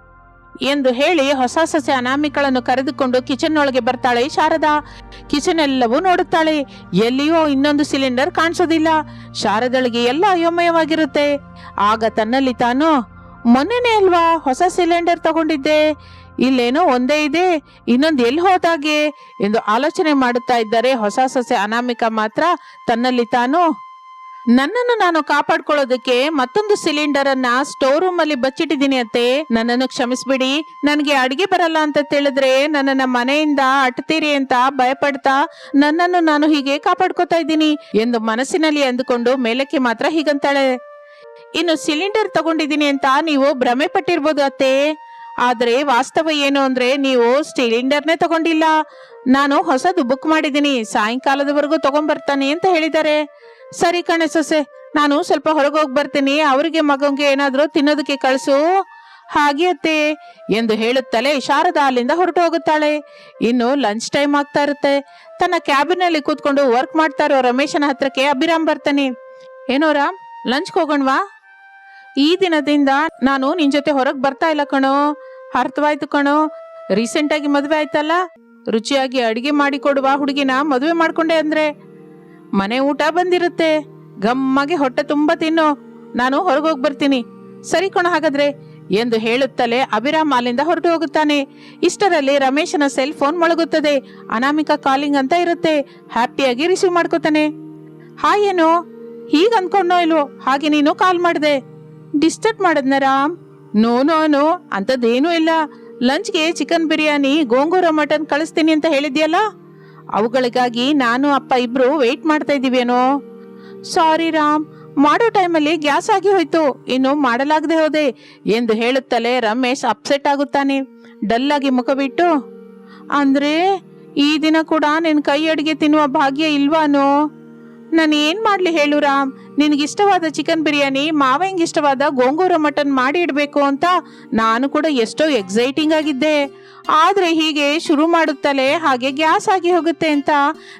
ಎಂದು ಹೇಳಿ ಹೊಸ ಸಸ್ಯ ಅನಾಮಿಕಳನ್ನು ಕರೆದುಕೊಂಡು ಕಿಚನ್ ಒಳಗೆ ಬರ್ತಾಳೆ ಶಾರದಾ. ಕಿಚನ್ ಎಲ್ಲವೂ ನೋಡುತ್ತಾಳೆ. ಎಲ್ಲಿಯೋ ಇನ್ನೊಂದು ಸಿಲಿಂಡರ್ ಕಾಣಿಸೋದಿಲ್ಲ. ಶಾರದಳಿಗೆ ಎಲ್ಲ ಅಯೋಮಯವಾಗಿರುತ್ತೆ. ಆಗ ತನ್ನಲ್ಲಿ ತಾನು, ಮೊನ್ನೆನೇ ಅಲ್ವಾ ಹೊಸ ಸಿಲಿಂಡರ್ ತಗೊಂಡಿದ್ದೆ. ಇಲ್ಲೇನೋ ಒಂದೇ ಇದೆ. ಇನ್ನೊಂದು ಎಲ್ಲಿ ಹೋದಾಗೆ? ಎಂದು ಆಲೋಚನೆ ಮಾಡುತ್ತಾ ಇದ್ದರೆ ಹೊಸ ಸಸ್ಯ ಅನಾಮಿಕ ಮಾತ್ರ ತನ್ನಲ್ಲಿ ತಾನು ನನ್ನನ್ನು ನಾನು ಕಾಪಾಡ್ಕೊಳ್ಳೋದಕ್ಕೆ ಮತ್ತೊಂದು ಸಿಲಿಂಡರ್ ಅನ್ನ ಸ್ಟೋರ್ ರೂಮ್ ಅಲ್ಲಿ ಬಚ್ಚಿಟ್ಟಿದ್ದೀನಿ ಅತ್ತೆ. ನನ್ನನ್ನು ಕ್ಷಮಿಸ್ಬಿಡಿ. ನನಗೆ ಅಡಿಗೆ ಬರಲ್ಲ ಅಂತ ತಿಳಿದ್ರೆ ನನ್ನನ್ನ ಮನೆಯಿಂದ ಅಟ್ತೀರಿ ಅಂತ ಭಯಪಡ್ತಾ ನನ್ನನ್ನು ನಾನು ಹೀಗೆ ಕಾಪಾಡ್ಕೋತಾ ಇದ್ದೀನಿ ಎಂದು ಮನಸ್ಸಿನಲ್ಲಿ ಅಂದುಕೊಂಡು ಮೇಲಕ್ಕೆ ಮಾತ್ರ ಹೀಗಂತಾಳೆ. ಇನ್ನು ಸಿಲಿಂಡರ್ ತಗೊಂಡಿದ್ದೀನಿ ಅಂತ ನೀವು ಭ್ರಮೆ ಪಟ್ಟಿರ್ಬೋದು ಅತ್ತೆ. ಆದರೆ ವಾಸ್ತವ ಏನು ಅಂದ್ರೆ ನೀವು ಸಿಲಿಂಡರ್ನೇ ತಗೊಂಡಿಲ್ಲ. ನಾನು ಹೊಸದು ಬುಕ್ ಮಾಡಿದ್ದೀನಿ. ಸಾಯಂಕಾಲದವರೆಗೂ ತಗೊಂಡ್ಬರ್ತಾನೆ ಅಂತ ಹೇಳಿದ್ದಾರೆ. ಸರಿ ಕಣೆ ಸೊಸೆ, ನಾನು ಸ್ವಲ್ಪ ಹೊರಗೆ ಹೋಗಿ ಬರ್ತೀನಿ. ಅವರಿಗೆ ಮಗಂಗೆ ಏನಾದರೂ ತಿನ್ನೋದಕ್ಕೆ ಕಳಿಸು. ಹಾಗೆ ಅತ್ತೆ, ಎಂದು ಹೇಳುತ್ತಲೇ ಶಾರದಾ ಅಲ್ಲಿಂದ ಹೊರಟು ಹೋಗುತ್ತಾಳೆ. ಇನ್ನು ಲಂಚ್ ಟೈಮ್ ಆಗ್ತಾ ಇರುತ್ತೆ. ತನ್ನ ಕ್ಯಾಬಿನಲ್ಲಿ ಕೂತ್ಕೊಂಡು ವರ್ಕ್ ಮಾಡ್ತಾ ಇರೋ ರಮೇಶನ ಹತ್ರಕ್ಕೆ ಅಭಿರಾಮ್ ಬರ್ತಾನೆ. ಏನೋ ರಾಮ್ ಲಂಚ್ಗೆ ಹೋಗೋಣವಾ? ಈ ದಿನದಿಂದ ನಾನು ನಿನ್ ಜೊತೆ ಹೊರಗೆ ಬರ್ತಾ ಇಲ್ಲ ಕಣೋ. ಅರ್ಥವಾಯ್ತು ಕಣೋ. ರೀಸೆಂಟ್ ಆಗಿ ಮದುವೆ ಆಯ್ತಲ್ಲ? ರುಚಿಯಾಗಿ ಅಡಿಗೆ ಮಾಡಿ ಕೊಡುವ ಹುಡುಗಿನ ಮದುವೆ ಮಾಡ್ಕೊಂಡೆ ಅಂದ್ರೆ ಮನೆ ಊಟ ಬಂದಿರುತ್ತೆ. ಗಮ್ಮಗೆ ಹೊಟ್ಟೆ ತುಂಬಾ ತಿನ್ನು. ನಾನು ಹೊರಗೋಗಿ ಬರ್ತೀನಿ. ಸರಿ ಕಣ ಹಾಗಾದ್ರೆ, ಎಂದು ಹೇಳುತ್ತಲೇ ಅಭಿರಾಮ್ ಅಲ್ಲಿಂದ ಹೊರಟು ಹೋಗುತ್ತಾನೆ. ಇಷ್ಟರಲ್ಲಿ ರಮೇಶನ ಸೆಲ್ ಫೋನ್ ಮೊಳಗುತ್ತದೆ. ಅನಾಮಿಕಾ ಕಾಲಿಂಗ್ ಅಂತ ಇರುತ್ತೆ. ಹ್ಯಾಪಿಯಾಗಿ ರಿಸೀವ್ ಮಾಡ್ಕೋತಾನೆ. ಹಾಯ್ ಏನು, ಹೀಗ್ ಅನ್ಕೊಂಡೋ ಇಲ್ವೋ? ಹಾಗೆ ನೀನು ಕಾಲ್ ಮಾಡಿದೆ. ಡಿಸ್ಟರ್ಬ್ ಮಾಡದ್ನ ರಾಮ್? ನೋ ನೋ ನೋ ಅಂಥದ್ದೇನೂ ಇಲ್ಲ. ಲಂಚ್ಗೆ ಚಿಕನ್ ಬಿರಿಯಾನಿ, ಗೋಂಗೂರ ಮಟನ್ ಕಳಿಸ್ತೀನಿ ಅಂತ ಹೇಳಿದ್ಯಲ್ಲ? ಅವುಗಳಿಗಾಗಿ ನಾನು, ಅಪ್ಪ ಇಬ್ರು ವೆಯ್ಟ್ ಮಾಡ್ತಾ ಇದೀವೇನೋ ಸಾರಿ ರಾಮ್, ಮಾಡೋ ಟೈಮಲ್ಲಿ ಗ್ಯಾಸ್ ಆಗಿ ಹೋಯ್ತು. ಇನ್ನು ಮಾಡಲಾಗದೆ ಹೋದೆ ಎಂದು ಹೇಳುತ್ತಲೇ ರಮೇಶ್ ಅಪ್ಸೆಟ್ ಆಗುತ್ತಾನೆ. ಡಲ್ಲಾಗಿ ಮುಖ ಬಿಟ್ಟು, ಅಂದ್ರೆ ಈ ದಿನ ಕೂಡ ನಿನ್ ಕೈ ಅಡಿಗೆ ತಿನ್ನುವ ಭಾಗ್ಯ ಇಲ್ವಾನು? ನಾನು ಏನ್ ಮಾಡ್ಲಿ ಹೇಳು ರಾಮ್. ನಿನಗಿಷ್ಟವಾದ ಚಿಕನ್ ಬಿರಿಯಾನಿ ಮಾವಂಗೆ ಇಷ್ಟವಾದ ಗೋಂಗೂರ ಮಟನ್ ಮಾಡಿ ಇಡಬೇಕು ಅಂತ ನಾನು ಕೂಡ ಎಷ್ಟೋ ಎಕ್ಸೈಟಿಂಗ್ ಆಗಿದ್ದೆ. ಆದ್ರೆ ಹೀಗೆ ಶುರು ಮಾಡುತ್ತಲೇ ಹಾಗೆ ಗ್ಯಾಸ್ ಆಗಿ ಹೋಗುತ್ತೆ ಅಂತ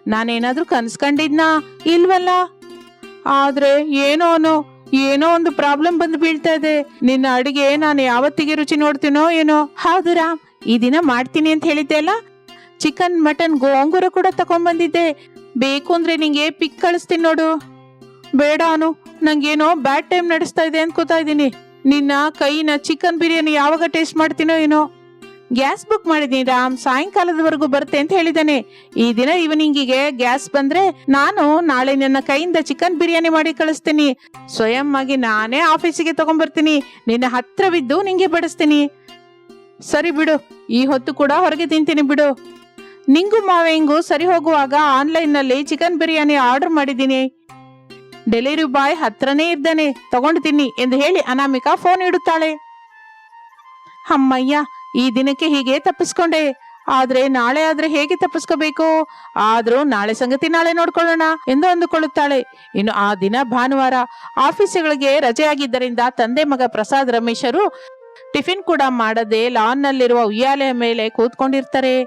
ನಾನೇನಾದ್ರೂ ಕನ್ಸ್ಕೊಂಡಿದ್ನಾ? ಇಲ್ವಲ್ಲ? ಆದ್ರೆ ಏನೋನು ಏನೋ ಒಂದು ಪ್ರಾಬ್ಲಮ್ ಬಂದು ಬೀಳ್ತಾ ಇದೆ. ನಿನ್ನ ಅಡಿಗೆ ನಾನು ಯಾವತ್ತಿಗೆ ರುಚಿ ನೋಡ್ತೀನೋ ಏನೋ? ಹೌದು ರಾಮ್, ಈ ದಿನ ಮಾಡ್ತೀನಿ ಅಂತ ಹೇಳಿದ್ದೆ ಅಲ್ಲ? ಚಿಕನ್, ಮಟನ್, ಗೋಂಗೂರ ಕೂಡ ತಗೊಂಡ್ಬಂದಿದ್ದೆ. ಬೇಕು ಅಂದ್ರೆ ನಿಂಗೆ ಪಿಕ್ ಕಳಿಸ್ತೀನಿ ನೋಡು. ಬೇಡ ಅನು, ನಂಗೇನೋ ಬ್ಯಾಡ್ ಟೈಮ್ ನಡೆಸ್ತಾ ಇದೆ ಅನ್ಕೋತಾ ಇದ್ದೀನಿ ನಿನ್ನ ಕೈನ ಚಿಕನ್ ಬಿರಿಯಾನಿ ಯಾವಾಗ ಟೇಸ್ಟ್ ಮಾಡ್ತೀನೋ ಏನೋ? ಗ್ಯಾಸ್ ಬುಕ್ ಮಾಡಿದ್ದೀನಿ. ರಾಮ್, ಸಾಯಂಕಾಲದವರೆಗೂ ಬರುತ್ತೆ ಅಂತ ಹೇಳಿದ್ದಾನೆ ಈ ದಿನ ಈವ್ನಿಂಗಿಗೆ ಗ್ಯಾಸ್ ಬಂದ್ರೆ ನಾನು ನಾಳೆ ನನ್ನ ಕೈಯಿಂದ ಚಿಕನ್ ಬಿರಿಯಾನಿ ಮಾಡಿ ಕಳಿಸ್ತೀನಿ. ಸ್ವಯಂ ಆಗಿ ನಾನೇ ಆಫೀಸಿಗೆ ತಗೊಂಡ್ಬರ್ತೀನಿ ನಿನ್ನ ಹತ್ರವಿದ್ದು ನಿಂಗೆ ಬಡಿಸ್ತೀನಿ. ಸರಿ ಬಿಡು. ಈ ಹೊತ್ತು ಕೂಡ ಹೊರಗೆ ತಿಂತೀನಿ ಬಿಡು. ನಿಂಗು ಮಾವೆಂಗು ಸರಿ ಹೋಗುವಾಗ ಆನ್ಲೈನ್ನಲ್ಲಿ ಚಿಕನ್ ಬಿರಿಯಾನಿ ಆರ್ಡರ್ ಮಾಡಿದ್ದೀನಿ. ಡೆಲಿವರಿ ಬಾಯ್ ಹತ್ರನೇ ಇದ್ದಾನೆ. ತಗೊಂಡು ತಿನ್ನಿ ಎಂದು ಹೇಳಿ ಅನಾಮಿಕಾ ಫೋನ್ ಇಡುತ್ತಾಳೆ. ಅಮ್ಮಯ್ಯ ಈ ದಿನಕ್ಕೆ ಹೀಗೆ ತಪ್ಪಿಸ್ಕೊಂಡೆ. ಆದ್ರೆ ನಾಳೆ ಆದ್ರೆ ಹೇಗೆ ತಪ್ಪಿಸ್ಕೋಬೇಕು? ಆದ್ರೂ ನಾಳೆ ಸಂಗತಿ ನಾಳೆ ನೋಡ್ಕೊಳ್ಳೋಣ ಎಂದು ಅಂದುಕೊಳ್ಳುತ್ತಾಳೆ. ಇನ್ನು ಆ ದಿನ ಭಾನುವಾರ ಆಫೀಸುಗಳಿಗೆ ರಜೆ ಆಗಿದ್ದರಿಂದ ತಂದೆ ಮಗ ಪ್ರಸಾದ್ ರಮೇಶರು ಟಿಫಿನ್ ಕೂಡ ಮಾಡದೆ ಲಾನ್ ನಲ್ಲಿರುವ ಉಯ್ಯಾಲೆಯ ಮೇಲೆ ಕೂತ್ಕೊಂಡಿರ್ತಾರೆ.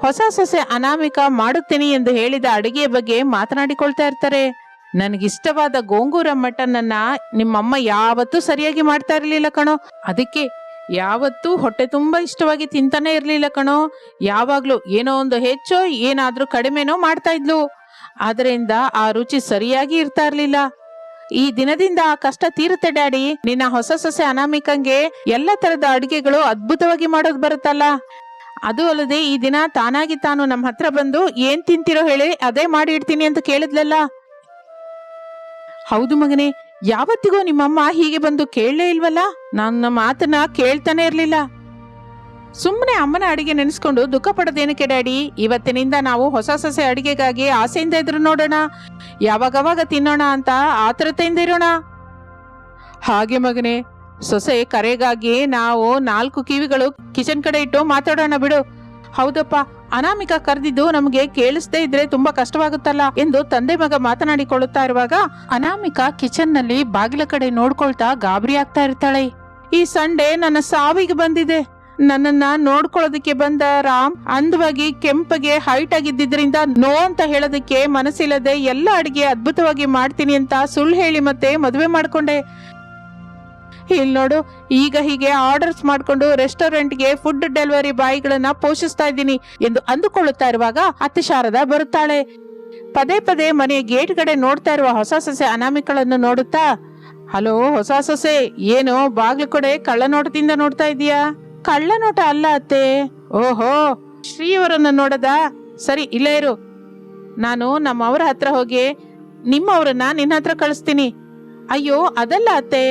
ಹೊಸ ಸೊಸೆ ಅನಾಮಿಕ ಮಾಡುತ್ತೇನೆ ಎಂದು ಹೇಳಿದ ಅಡುಗೆಯ ಬಗ್ಗೆ ಮಾತನಾಡಿಕೊಳ್ತಾ ಇರ್ತಾರೆ. ನನಗಿಷ್ಟವಾದ ಗೋಂಗೂರ ಮಟನ್ ಅನ್ನ ನಿಮ್ಮಮ್ಮ ಯಾವತ್ತೂ ಸರಿಯಾಗಿ ಮಾಡ್ತಾ ಇರ್ಲಿಲ್ಲ ಕಣೋ. ಅದಕ್ಕೆ ಯಾವತ್ತೂ ಹೊಟ್ಟೆ ತುಂಬಾ ಇಷ್ಟವಾಗಿ ತಿಂತಾನೆ ಇರ್ಲಿಲ್ಲ ಕಣೋ. ಯಾವಾಗ್ಲೂ ಏನೋ ಒಂದು ಹೆಚ್ಚೋ ಏನಾದ್ರೂ ಕಡಿಮೆನೋ ಮಾಡ್ತಾ ಇದ್ಲು. ಆದ್ರಿಂದ ಆ ರುಚಿ ಸರಿಯಾಗಿ ಇರ್ತಾ ಇರ್ಲಿಲ್ಲ. ಈ ದಿನದಿಂದ ಆ ಕಷ್ಟ ತೀರುತ್ತೆ ಡ್ಯಾಡಿ. ನಿನ್ನ ಹೊಸ ಸೊಸೆ ಅನಾಮಿಕಂಗೆ ಎಲ್ಲ ತರದ ಅಡುಗೆಗಳು ಅದ್ಭುತವಾಗಿ ಮಾಡೋದು ಬರುತ್ತಲ್ಲ. ಅದು ಅಲ್ಲದೆ ಈ ದಿನ ತಾನಾಗಿ ತಾನು ನಮ್ಮ ಹತ್ರ ಬಂದು ಏನ್ ತಿಂತಿರೋ ಹೇಳಿ ಅದೇ ಮಾಡಿ ಇಡ್ತೀನಿ ಅಂತ ಕೇಳಿದ್ಲಲ್ಲ. ಹೌದು ಮಗನೇ ಯಾವತ್ತಿಗೂ ನಿಮ್ಮಮ್ಮ ಹೀಗೆ ಬಂದು ಕೇಳಲೇ ಇಲ್ವಲ್ಲ? ನನ್ನ ಮಾತನ್ನ ಕೇಳ್ತಾನೆ ಇರ್ಲಿಲ್ಲ. ಸುಮ್ಮನೆ ಅಮ್ಮನ ಅಡಿಗೆ ನೆನೆಸ್ಕೊಂಡು ದುಃಖ ಪಡೋದೇನಕ್ಕೆ ಡ್ಯಾಡಿ? ಇವತ್ತಿನಿಂದ ನಾವು ಹೊಸ ಸೊಸೆ ಅಡಿಗೆಗಾಗಿ ಆಸೆಯಿಂದ ಇದ್ರು ನೋಡೋಣ. ಯಾವಾಗವಾಗ ತಿನ್ನೋಣ ಅಂತ ಆತುರತೆಯಿಂದ ಇರೋಣ. ಹಾಗೆ ಮಗನೇ, ಸೊಸೆ ಕರೆಗಾಗಿ ನಾವು ನಾಲ್ಕು ಕಿವಿಗಳು ಕಿಚನ್ ಕಡೆ ಇಟ್ಟು ಮಾತಾಡೋಣ ಬಿಡು. ಹೌದಪ್ಪ ಅನಾಮಿಕ ಕರೆದಿದ್ದು ನಮಗೆ ಕೇಳಿಸದೇ ಇದ್ರೆ ತುಂಬಾ ಕಷ್ಟವಾಗುತ್ತಲ್ಲ ಎಂದು ತಂದೆ ಮಗ ಮಾತನಾಡಿಕೊಳ್ಳುತ್ತಾ ಇರುವಾಗ ಅನಾಮಿಕ ಕಿಚನ್ನಲ್ಲಿ ಬಾಗಿಲ ಕಡೆ ನೋಡ್ಕೊಳ್ತಾ ಗಾಬರಿ ಆಗ್ತಾ ಇರ್ತಾಳೆ. ಈ ಸಂಡೆ ನನ್ನ ಸಾವಿಗೆ ಬಂದಿದೆ. ನನ್ನನ್ನ ನೋಡ್ಕೊಳ್ಳೋದಕ್ಕೆ ಬಂದ ರಾಮ್ ಅಂದವಾಗಿ ಕೆಂಪಗೆ ಹೈಟ್ ಆಗಿದ್ದರಿಂದ ನೋ ಅಂತ ಹೇಳೋದಕ್ಕೆ ಮನಸ್ಸಿಲ್ಲದೆ ಎಲ್ಲ ಅಡಿಗೆ ಅದ್ಭುತವಾಗಿ ಮಾಡ್ತೀನಿ ಅಂತ ಸುಳ್ಳು ಹೇಳಿ ಮತ್ತೆ ಮದುವೆ ಮಾಡ್ಕೊಂಡೆ. ಇಲ್ಲಿ ನೋಡು, ಈಗ ಹೀಗೆ ಆರ್ಡರ್ಸ್ ಮಾಡಿಕೊಂಡು ರೆಸ್ಟೋರೆಂಟ್ಗೆ ಫುಡ್ ಡೆಲಿವರಿ ಬಾಯಿಗಳನ್ನ ಪೋಷಿಸ್ತಾ ಇದ್ದೀನಿ ಎಂದು ಅಂದುಕೊಳ್ಳುತ್ತಾ ಇರುವಾಗ ಅತ್ತೆ ಶಾರದಾ ಬರುತ್ತಾಳೆ. ಪದೇ ಪದೇ ಮನೆಯ ಗೇಟ್ ಕಡೆ ನೋಡ್ತಾ ಇರುವ ಹೊಸ ಸೊಸೆ ಅನಾಮಿಕಳನ್ನು ನೋಡುತ್ತಾ, ಹಲೋ ಹೊಸ ಸೊಸೆ, ಏನು ಬಾಗ್ಲು ಕಡೆ ಕಳ್ಳ ನೋಟದಿಂದ ನೋಡ್ತಾ ಇದೀಯಾ ಕಳ್ಳ ನೋಟ ಅಲ್ಲ ಅತ್ತೆ. ಓಹೋ, ಶ್ರೀಯವರನ್ನ ನೋಡದ? ಸರಿ, ಇಲ್ಲೇ ಇರು. ನಾನು ನಮ್ಮವರ ಹತ್ರ ಹೋಗಿ ನಿಮ್ಮವರನ್ನ ನಿನ್ನ ಹತ್ರ ಕಳಿಸ್ತೀನಿ. ಅಯ್ಯೋ, ಅದಲ್ಲ ಅತ್ತೆ.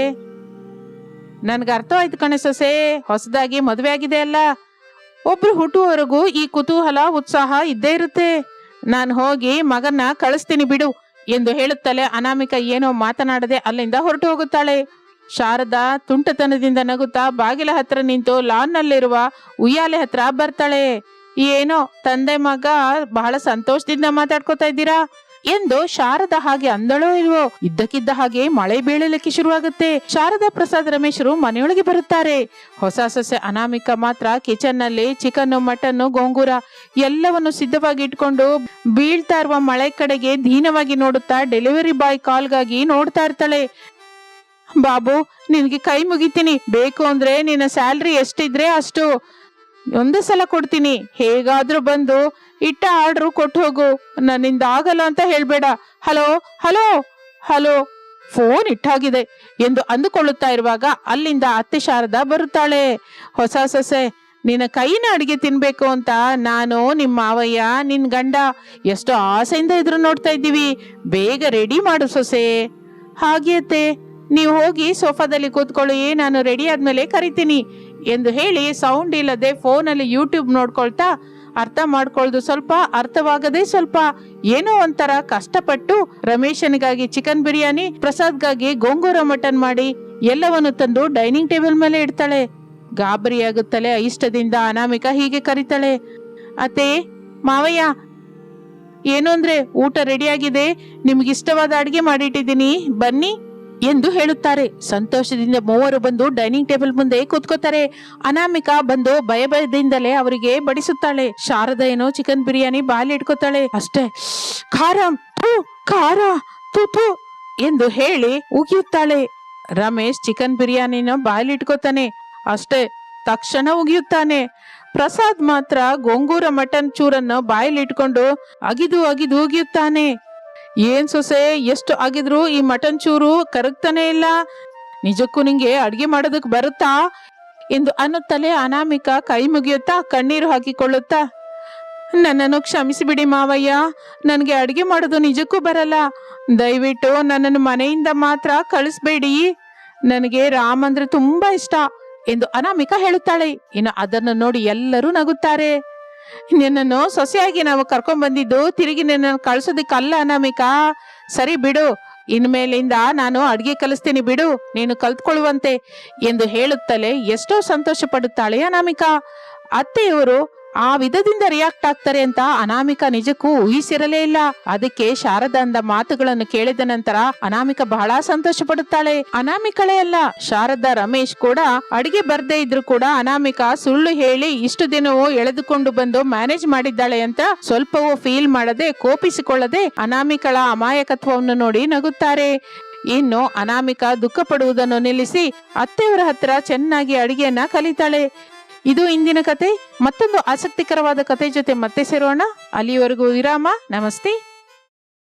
ನನ್ಗೆ ಆಯ್ತು ಕಣೆ ಸೊಸೆ, ಹೊಸದಾಗಿ ಮದುವೆ ಆಗಿದೆ ಅಲ್ಲ. ಒಬ್ರು ಹುಟ್ಟುವವರೆಗೂ ಈ ಕುತೂಹಲ, ಉತ್ಸಾಹ ಇದ್ದೇ ಇರುತ್ತೆ. ನಾನು ಹೋಗಿ ಮಗನ್ನ ಕಳಿಸ್ತೀನಿ ಬಿಡು ಎಂದು ಹೇಳುತ್ತಲೇ ಅನಾಮಿಕ ಏನೋ ಮಾತನಾಡದೆ ಅಲ್ಲಿಂದ ಹೊರಟು ಹೋಗುತ್ತಾಳೆ. ಶಾರದಾ ತುಂಟತನದಿಂದ ನಗುತ್ತಾ ಬಾಗಿಲ ಹತ್ರ ನಿಂತು ಲಾನ್ ನಲ್ಲಿರುವ ಉಯ್ಯಾಲೆ ಹತ್ರ ಬರ್ತಾಳೆ. ಏನೋ, ತಂದೆ ಮಗ ಬಹಳ ಸಂತೋಷದಿಂದ ಮಾತಾಡ್ಕೋತಾ ಇದ್ದೀರಾ? ಎಂದು ಶಾರದ ಹಾಗೆ ಅಂದಳೋ ಇಲ್ವೋ? ಇದ್ದಕ್ಕಿದ್ದ ಹಾಗೆ ಮಳೆ ಬೀಳಲಿಕ್ಕೆ ಶುರುವಾಗುತ್ತೆ. ಶಾರದಾ ಪ್ರಸಾದ್ ರಮೇಶರು ಮನೆಯೊಳಗೆ ಬರುತ್ತಾರೆ. ಹೊಸ ಸೊಸೆ ಅನಾಮಿಕ ಮಾತ್ರ ಕಿಚನ್ನಲ್ಲಿ ಚಿಕನ್ ಮಟನ್ ಗೋಂಗೂರ ಎಲ್ಲವನ್ನು ಸಿದ್ಧವಾಗಿ ಇಟ್ಕೊಂಡು ಬೀಳ್ತಾ ಇರುವ ಮಳೆ ಕಡೆಗೆ ದೀನವಾಗಿ ನೋಡುತ್ತಾ ಡೆಲಿವರಿ ಬಾಯ್ ಕಾಲ್ಗಾಗಿ ನೋಡ್ತಾ ಇರ್ತಾಳೆ. ಬಾಬು, ನಿನ್ಗೆ ಕೈ ಮುಗಿತೀನಿ. ಬೇಕು ಅಂದ್ರೆ ನಿನ್ನ ಸ್ಯಾಲ್ರಿ ಎಷ್ಟಿದ್ರೆ ಅಷ್ಟು. ಒಂದೇ ಸಲ ಕೊಡ್ತೀನಿ. ಹೇಗಾದ್ರೂ ಬಂದು ಇಟ್ಟ ಆರ್ಡ್ರು ಕೊಟ್ಟು ಹೋಗು. ನನ್ನಿಂದ ಆಗಲ್ಲ ಅಂತ ಹೇಳ್ಬೇಡ. Hello hello hello. ಫೋನ್ ಇಟ್ಟಾಗಿದೆ. ಎಂದು ಅಂದುಕೊಳ್ಳುತ್ತಾ ಇರುವಾಗ ಅಲ್ಲಿಂದ ಅತ್ತೆ ಶಾರದಾ ಬರುತ್ತಾಳೆ. ಹೊಸ ಸೊಸೆ, ನಿನ್ನ ಕೈನ ಅಡಿಗೆ ತಿನ್ಬೇಕು ಅಂತ ನಾನು ನಿಮ್ಮ ಮಾವಯ್ಯ, ನಿನ್ ಗಂಡ ಎಷ್ಟು ಆಸೆಯಿಂದ ಇದ್ರು ನೋಡ್ತಾ ಇದ್ದೀವಿ. ಬೇಗ ರೆಡಿ ಮಾಡು ಸೊಸೆ. ಹಾಗೆ ನೀವು ಹೋಗಿ ಸೋಫಾದಲ್ಲಿ ಕೂತ್ಕೊಳ್ಳಿ. ನಾನು ರೆಡಿ ಆದ್ಮೇಲೆ ಕರಿತೀನಿ. ಎಂದು ಹೇಳಿ ಸೌಂಡ್ ಇಲ್ಲದೆ ಫೋನಲ್ಲಿ ಯೂಟ್ಯೂಬ್ ನೋಡ್ಕೊಳ್ತಾ ಅರ್ಥ ಮಾಡ್ಕೊಳ್ದು ಸ್ವಲ್ಪ ಅರ್ಥವಾಗದೆ ಸ್ವಲ್ಪ ಏನೋ ಒಂಥರ ಕಷ್ಟಪಟ್ಟು ರಮೇಶನಿಗಾಗಿ ಚಿಕನ್ ಬಿರಿಯಾನಿ, ಪ್ರಸಾದ್ಗಾಗಿ ಗೋಂಗೂರ ಮಟನ್ ಮಾಡಿ ಎಲ್ಲವನ್ನು ತಂದು ಡೈನಿಂಗ್ ಟೇಬಲ್ ಮೇಲೆ ಇಡ್ತಾಳೆ. ಗಾಬರಿಯಾಗುತ್ತಲೇ ಇಷ್ಟದಿಂದ ಅನಾಮಿಕ ಹೀಗೆ ಕರಿತಾಳೆ, ಅತ್ತೆ, ಮಾವಯ್ಯ, ಏನು ಅಂದ್ರೆ ಊಟ ರೆಡಿಯಾಗಿದೆ ನಿಮ್ಗಿಷ್ಟವಾದ ಅಡುಗೆ ಮಾಡಿಟ್ಟಿದ್ದೀನಿ, ಬನ್ನಿ. ಎಂದು ಹೇಳುತ್ತಾರೆ. ಸಂತೋಷದಿಂದ ಮೂವರು ಬಂದು ಡೈನಿಂಗ್ ಟೇಬಲ್ ಮುಂದೆ ಕೂತ್ಕೋತಾರೆ ಅನಾಮಿಕಾ ಬಂದು ಭಯ ಭಯದಿಂದಲೇ ಅವರಿಗೆ ಬಡಿಸುತ್ತಾಳೆ. ಶಾರದ ಏನೋ ಚಿಕನ್ ಬಿರಿಯಾನಿ ಬಾಲಿ ಇಟ್ಕೋತಾಳೆ ಅಷ್ಟೇ. ಖಾರ ಖಾರ ತು ತು ಎಂದು ಹೇಳಿ ಉಗಿಯುತ್ತಾಳೆ. ರಮೇಶ್ ಚಿಕನ್ ಬಿರಿಯಾನಿನ ಬಾಯಲ್ಲಿ ಇಟ್ಕೋತಾನೆ ಅಷ್ಟೇ. ತಕ್ಷಣ ಉಗಿಯುತ್ತಾನೆ. ಪ್ರಸಾದ್ ಮಾತ್ರ ಗೊಂಗೂರ ಮಟನ್ ಚೂರನ್ನು ಬಾಯಲ್ಲಿ ಇಟ್ಕೊಂಡು ಅಗಿದು ಅಗಿದು ಉಗಿಯುತ್ತಾನೆ. ಏನ್ ಸೊಸೆ, ಎಷ್ಟು ಆಗಿದ್ರು ಈ ಮಟನ್ ಚೂರು ಕರಗ್ತಾನೆ ಇಲ್ಲ. ನಿಜಕ್ಕೂ ನಿಂಗೆ ಅಡ್ಗೆ ಮಾಡೋದಕ್ ಬರುತ್ತಾ? ಎಂದು ಅನ್ನುತ್ತಲೇ ಅನಾಮಿಕ ಕೈ ಮುಗಿಯುತ್ತಾ ಕಣ್ಣೀರು ಹಾಕಿಕೊಳ್ಳುತ್ತಾ, ನನ್ನನ್ನು ಕ್ಷಮಿಸಿಬಿಡಿ ಮಾವಯ್ಯ, ನನಗೆ ಅಡುಗೆ ಮಾಡೋದು ನಿಜಕ್ಕೂ ಬರಲ್ಲ. ದಯವಿಟ್ಟು ನನ್ನನ್ನು ಮನೆಯಿಂದ ಮಾತ್ರ ಕಳಿಸ್ಬೇಡಿ. ನನಗೆ ರಾಮ್ ಅಂದ್ರೆ ತುಂಬಾ ಇಷ್ಟ ಎಂದು ಅನಾಮಿಕ ಹೇಳುತ್ತಾಳೆ. ಇನ್ನು ಅದನ್ನು ನೋಡಿ ಎಲ್ಲರೂ ನಗುತ್ತಾರೆ. ನಿನ್ನನ್ನು ಸೊಸೆಯಾಗಿ ನಾವು ಕರ್ಕೊಂಡ್ಬಂದಿದ್ದು ತಿರುಗಿ ನಿನ್ನನ್ನು ಕಳ್ಸೋದಿಕ್ಕಲ್ಲ ನಮಿಕಾ ಸರಿ ಬಿಡು, ಇನ್ಮೇಲಿಂದ ನಾನು ಅಡ್ಗೆ ಕಲಿಸ್ತೀನಿ ಬಿಡು, ನೀನು ಕಲ್ತ್ಕೊಳ್ಳುವಂತೆ ಎಂದು ಹೇಳುತ್ತಲೇ ಎಷ್ಟೋ ಸಂತೋಷ ಪಡುತ್ತಾಳೆ ಅನಾಮಿಕಾ. ಅತ್ತೆಯವರು ಆ ವಿಧದಿಂದ ರಿಯಾಕ್ಟ್ ಆಗ್ತಾರೆ ಅಂತ ಅನಾಮಿಕ ನಿಜಕ್ಕೂ ಊಹಿಸಿರಲೇ ಇಲ್ಲ. ಅದಕ್ಕೆ ಶಾರದಾ ಅಂದ ಮಾತುಗಳನ್ನು ಕೇಳಿದ ನಂತರ ಅನಾಮಿಕ ಬಹಳ ಸಂತೋಷ ಪಡುತ್ತಾಳೆ ಅನಾಮಿಕಳೇ ಅಲ್ಲ, ಶಾರದಾ ರಮೇಶ್ ಕೂಡ ಅಡಿಗೆ ಬರ್ದೇ ಇದ್ರು ಕೂಡ ಅನಾಮಿಕ ಸುಳ್ಳು ಹೇಳಿ ಇಷ್ಟು ದಿನವೂ ಎಳೆದುಕೊಂಡು ಬಂದು ಮ್ಯಾನೇಜ್ ಮಾಡಿದ್ದಾಳೆ ಅಂತ ಸ್ವಲ್ಪವೂ ಫೀಲ್ ಮಾಡದೆ, ಕೋಪಿಸಿಕೊಳ್ಳದೆ ಅನಾಮಿಕಳ ಅಮಾಯಕತ್ವವನ್ನು ನೋಡಿ ನಗುತ್ತಾರೆ. ಇನ್ನು ಅನಾಮಿಕ ದುಃಖ ಪಡುವುದನ್ನು ನಿಲ್ಲಿಸಿ ಅತ್ತೆಯವರ ಹತ್ರ ಚೆನ್ನಾಗಿ ಅಡಿಗೆಯನ್ನ ಕಲಿತಾಳೆ. ಇದು ಇಂದಿನ ಕತೆ. ಮತ್ತೊಂದು ಆಸಕ್ತಿಕರವಾದ ಕತೆ ಜೊತೆ ಮತ್ತೆ ಸೇರೋಣ. ಅಲ್ಲಿವರೆಗೂ ವಿರಾಮ. ನಮಸ್ತೆ.